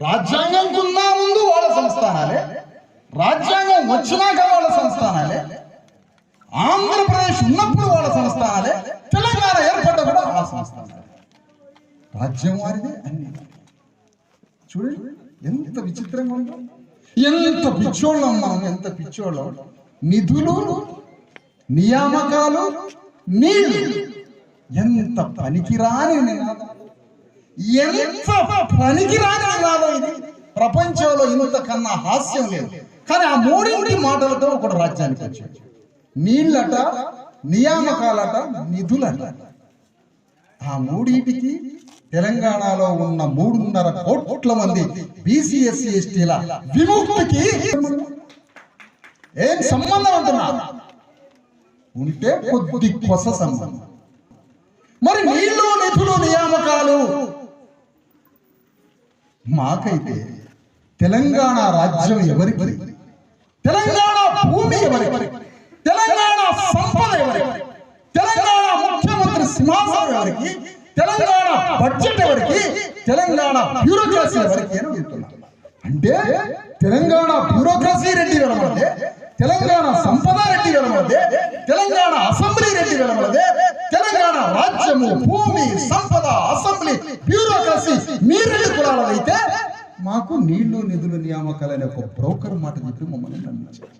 రాజ్యాంగం కున్నా ముందు వాళ్ళ సంస్థానాలే? రాజ్యాంగం వచ్చినాక వాళ్ళ సంస్థానాలే? ఆంధ్రప్రదేశ్ ఉన్నప్పుడు వాళ్ళ సంస్థానాలే? తెలంగాణ ఏర్పడ్డ కూడా వాళ్ళ సంస్థానాలే. రాజ్యం వారిదే అన్ని. చూడండి ఎంత విచిత్రంగా ఉందో. ఎంత పిచ్చోళ్ళం మనం ఎంత పిచ్చోళ్ళం. నిధులు నియామకాలు నీళ్ళు ఎంత పనికిరాని నినాదం ఎంత పనికిరాని నినాదం ఇది? ప్రపంచంలో ఇంతకన్నా హాస్యం లేదు. కానీ ఆ మూడింటి మాటలతో ఒకడు రాజ్యానికి వచ్చాడు. నీళ్ళట నియామకాలట నిధులట. ఆ మూడింటికి తెలంగాణలో ఉన్న మూడున్నర కోట్ల మంది బీసీఎస్సీ ఎస్టీల విముక్తికి ఏం సంబంధం అంటున్నా? ఉంటే కొద్ది కొస సంబంధం. మరి నీళ్ళు నిధులు మాకైతే తెలంగాణ రాజ్యం ఎవరికి తెలంగాణ భూమి ఎవరికి తెలంగాణ సంపద ఎవరికి తెలంగాణ ముఖ్యమంత్రి సింహాసనం ఎవరికి తెలంగాణ బడ్జెట్ ఎవరికి తెలంగాణ బ్యూరోక్రసీ ఎవరికి అని చెప్తున్నా అంటే తెలంగాణ బ్యూరోక్రసీ రెడ్డి వెలమలదే తెలంగాణ సంపద రెడ్డి వెలమలదే తెలంగాణ అసెంబ్లీ రెడ్డి వెలమలదే తెలంగాణ రాజ్యము భూమి సంపద అసెంబ్లీ బ్యూరోక్రసీ మీ మాకు నీళ్ళు నిధులు నియామకాలనే ఒక బ్రోకర్ మాట చెప్పి మమ్మల్ని నమ్మించారు.